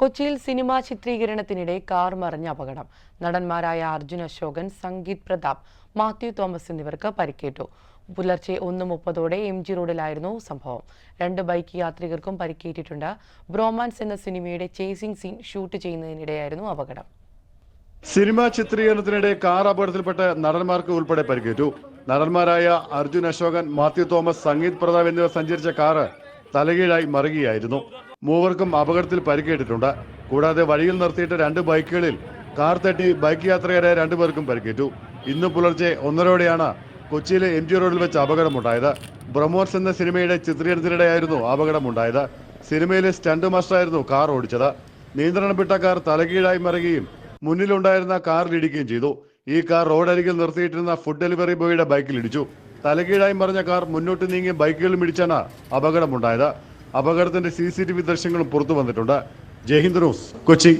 കൊച്ചിയിൽ cinema ചിത്രീകരണത്തിനിടെ car മറിഞ്ഞ അപകടം. നടന്മാരായ അർജുൻ അശോകൻ സംഗീത് പ്രതാപ് മാത്യു തോമസ് എന്നിവർക്ക് പരിക്കേറ്റു. പുലർച്ചെ ഒന്ന് മുപ്പതോടെ എം ജി റോഡിലായിരുന്നു സംഭവം. രണ്ട് ബൈക്ക് യാത്രികർക്കും പരിക്കേറ്റിട്ടുണ്ട്. ബ്രോമാൻസ് എന്ന സിനിമയുടെ ചേസിംഗ് സീൻ ഷൂട്ട് ചെയ്യുന്നതിനിടെയായിരുന്നു അപകടം. സിനിമാ ചിത്രീകരണത്തിനിടെ കാർ അപകടത്തിൽപ്പെട്ട് നടന്മാർക്ക് ഉൾപ്പെടെ പരിക്കേറ്റു. നടന്മാരായ അർജുൻ അശോകൻ മാത്യു തോമസ് സംഗീത് പ്രതാപ് എന്നിവർ സഞ്ചരിച്ച കാറ് തലകീഴായി മറിയുകയായിരുന്നു. മൂവർക്കും അപകടത്തിൽ പരിക്കേറ്റിട്ടുണ്ട്. കൂടാതെ വഴിയിൽ നിർത്തിയിട്ട് രണ്ട് ബൈക്കുകളിൽ കാർ തട്ടി ബൈക്ക് യാത്രക്കാരായ രണ്ടുപേർക്കും പരിക്കേറ്റു. ഇന്ന് പുലർച്ചെ ഒന്നരയോടെയാണ് കൊച്ചിയിലെ എം ജി റോഡിൽ വെച്ച് അപകടമുണ്ടായത്. ബ്രഹ്മോസ് എന്ന സിനിമയുടെ ചിത്രീകരണത്തിനിടെയായിരുന്നു അപകടമുണ്ടായത്. സിനിമയിലെ സ്റ്റണ്ട് മാസ്റ്ററായിരുന്നു കാർ ഓടിച്ചത്. നിയന്ത്രണം വിട്ട കാർ തലകീഴായി മറിയുകയും മുന്നിലുണ്ടായിരുന്ന കാറിലിടിക്കുകയും ചെയ്തു. ഈ കാർ റോഡരികിൽ നിർത്തിയിട്ടിരുന്ന ഫുഡ് ഡെലിവറി ബോയിയുടെ ബൈക്കിൽ ഇടിച്ചു. തലകീഴായി മറിഞ്ഞ കാർ മുന്നോട്ട് നീങ്ങി ബൈക്കുകളും ഇടിച്ചാണ് അപകടമുണ്ടായത്. അപകടത്തിന്റെ സി സി ടി വി ദൃശ്യങ്ങളും പുറത്തു വന്നിട്ടുണ്ട്. ജയ്ഹിന്ദ് ന്യൂസ് കൊച്ചി.